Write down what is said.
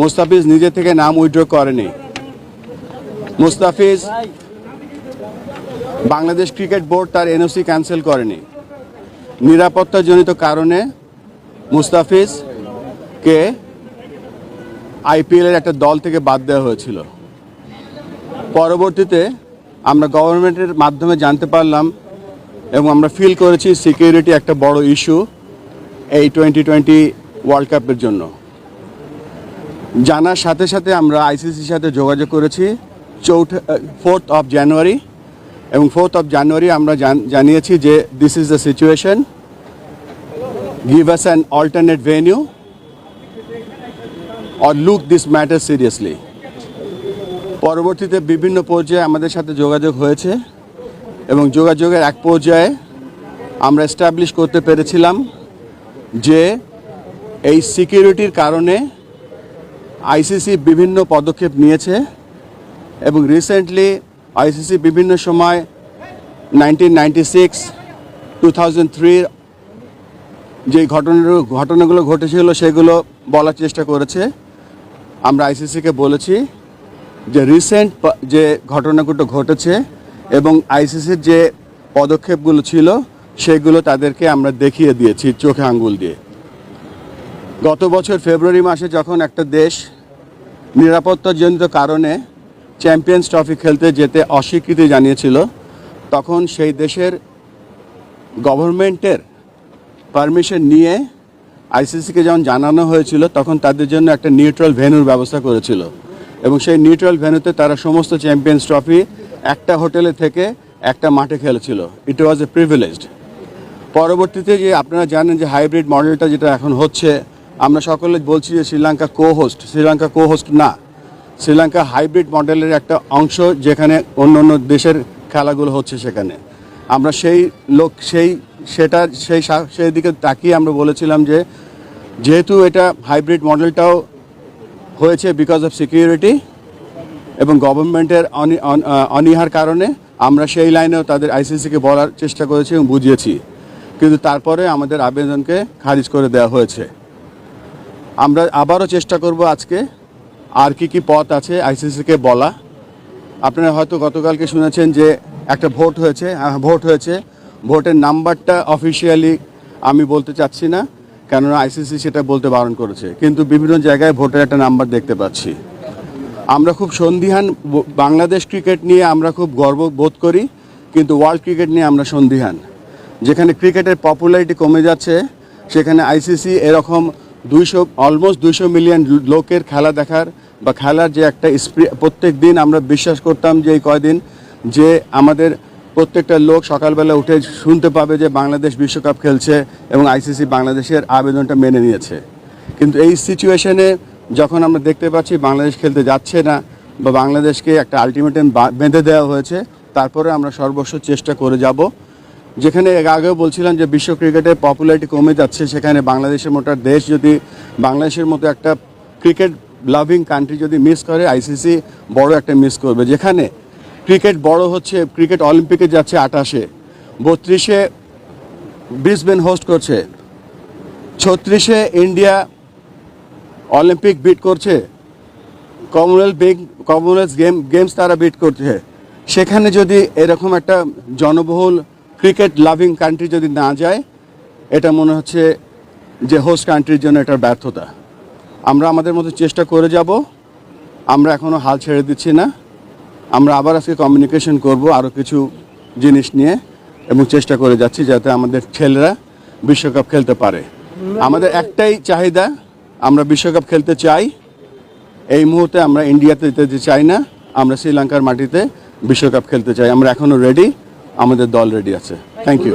মুস্তাফিজ নিজে থেকে নাম উইড্র করেনি। মুস্তাফিজ বাংলাদেশ ক্রিকেট বোর্ড তার এনওসি ক্যান্সেল করেনি। নিরাপত্তাজনিত কারণে মুস্তাফিজকে আইপিএলের একটা দল থেকে বাদ দেওয়া হয়েছিল। পরবর্তীতে আমরা গভর্নমেন্টের মাধ্যমে জানতে পারলাম এবং আমরা ফিল করেছি সিকিউরিটি একটা বড় ইস্যু এই টোয়েন্টি টোয়েন্টি ওয়ার্ল্ড কাপের জন্য। জানার সাথে সাথে আমরা আইসিসির সাথে যোগাযোগ করেছি চৌঠ ফোর্থ অফ জানুয়ারি এবং ফোর্থ অফ জানুয়ারি আমরা জানিয়েছি যে this is the situation give us an alternate venue or look this matter seriously পরবর্তীতে বিভিন্ন পর্যায়ে আমাদের সাথে যোগাযোগ হয়েছে এবং যোগাযোগের এক পর্যায়ে আমরা এস্টাবলিশ করতে পেরেছিলাম যে এই সিকিউরিটির কারণে আইসিসি বিভিন্ন পদক্ষেপ নিয়েছে এবং রিসেন্টলি আইসিসি বিভিন্ন সময় nineteen ninety six two thousand যে ঘটনাগুলো ঘটেছিল সেগুলো বলার চেষ্টা করেছে। আমরা আইসিসিকে বলেছি যে রিসেন্ট যে ঘটনাগুলো ঘটেছে এবং আইসিসির যে পদক্ষেপগুলো ছিল সেগুলো তাদেরকে আমরা দেখিয়ে দিয়েছি চোখে আঙ্গুল দিয়ে। গত বছর ফেব্রুয়ারি মাসে যখন একটা দেশ নিরাপত্তাজনিত কারণে চ্যাম্পিয়ন্স ট্রফি খেলতে যেতে অস্বীকৃতি জানিয়েছিল। তখন সেই দেশের গভর্নমেন্টের পারমিশন নিয়ে আইসিসিকে যখন জানানো হয়েছিল, তখন তাদের জন্য একটা নিউট্রাল ভেন্যুর ব্যবস্থা করেছিল। এবং সেই নিউট্রাল ভেন্যুতে তারা সমস্ত চ্যাম্পিয়ন্স ট্রফি একটা হোটেলে থেকে একটা মাঠে খেলেছিল। ইট ওয়াজ এ প্রিভিলেজড পরবর্তীতে যে আপনারা জানেন যে হাইব্রিড মডেলটা যেটা এখন হচ্ছে আমরা সকলে বলছি যে Sri Lanka co host Sri Lanka co host না। শ্রীলঙ্কা হাইব্রিড মডেলের একটা অংশ যেখানে অন্য অন্য দেশের খেলাগুলো হচ্ছে সেখানে। আমরা সেই লোক, সেই, সেটা, সেই সেই দিকে তাকিয়ে আমরা বলেছিলাম যে যেহেতু এটা হাইব্রিড মডেলটাও হয়েছে বিকজ অফ সিকিউরিটি এবং গভর্নমেন্টের অনি- অন- অনীহার কারণে আমরা সেই লাইনেও তাদের আইসিসিকে বলার চেষ্টা করেছি এবং বুঝিয়েছি। কিন্তু তারপরে আমাদের আবেদনকে খারিজ করে দেওয়া হয়েছে। আমরা আবারও চেষ্টা করব আজকে আর কি কি পথ আছে আইসিসিকে বলা। আপনারা হয়তো গতকালকে শুনেছেন যে একটা ভোট হয়েছে হ্যাঁ, ভোট হয়েছে। ভোটের নাম্বারটা অফিসিয়ালি আমি বলতে চাচ্ছি না কেননা আইসিসি সেটা বলতে বারণ করেছে। কিন্তু বিভিন্ন জায়গায় ভোটের একটা নাম্বার দেখতে পাচ্ছি। আমরা খুব সন্দিহান বাংলাদেশ ক্রিকেট নিয়ে আমরা খুব গর্ব বোধ করি কিন্তু ওয়ার্ল্ড ক্রিকেট নিয়ে আমরা সন্দিহান। যেখানে ক্রিকেটের পপুলারিটি কমে যাচ্ছে সেখানে আইসিসি এরকম দুইশো অলমোস্ট দুইশো মিলিয়ন লোকের খেলা দেখার বা খেলার যে একটা প্রত্যেক দিন আমরা বিশ্বাস করতাম যে এই কয়দিন যে আমাদের প্রত্যেকটা লোক সকালবেলা উঠে শুনতে পাবে যে বাংলাদেশ বিশ্বকাপ খেলছে এবং আইসিসি বাংলাদেশের আবেদনটা মেনে নিয়েছে। কিন্তু এই সিচুয়েশনে যখন আমরা দেখতে পাচ্ছি বাংলাদেশ খেলতে যাচ্ছে না বা বাংলাদেশকে একটা আলটিমেটাম বেঁধে দেওয়া হয়েছে, তারপরে আমরা সর্বস্ব চেষ্টা করে যাব যেখানে আগেও বলছিলাম যে বিশ্ব ক্রিকেটের পপুলারিটি কমে যাচ্ছে, সেখানে বাংলাদেশের মতো দেশ যদি, বাংলাদেশের মতো একটা ক্রিকেট লাভিং কান্ট্রি যদি মিস করে আইসিসি বড় একটা মিস করবে। যেখানে ক্রিকেট বড় হচ্ছে, ক্রিকেট অলিম্পিকে যাচ্ছে আটাশে বত্রিশে ব্রিসবেন হোস্ট করছে, ছত্রিশে ইন্ডিয়া অলিম্পিক বিট করছে কমনওয়েলথ কমনওয়েলথ গেম গেমস তারা বিট করছে। সেখানে যদি এরকম একটা জনবহুল ক্রিকেট লাভিং কান্ট্রি যদি না যায়, এটা মনে হচ্ছে যে হোস্ট কান্ট্রির জন্য এটা ব্যর্থতা। আমরা আমাদের মতো চেষ্টা করে যাব, আমরা এখনও হাল ছেড়ে দিচ্ছি না। আমরা আবার আজকে কমিউনিকেশন করব আরও কিছু জিনিস নিয়ে এবং চেষ্টা করে যাচ্ছি যাতে আমাদের ছেলেরা বিশ্বকাপ খেলতে পারে। আমাদের একটাই চাহিদা, আমরা বিশ্বকাপ খেলতে চাই। এই মুহূর্তে আমরা ইন্ডিয়াতে যেতে চাই না, আমরা শ্রীলঙ্কার মাটিতে বিশ্বকাপ খেলতে চাই। আমরা এখনও রেডি আমাদের দল রেডি আছে। Thank you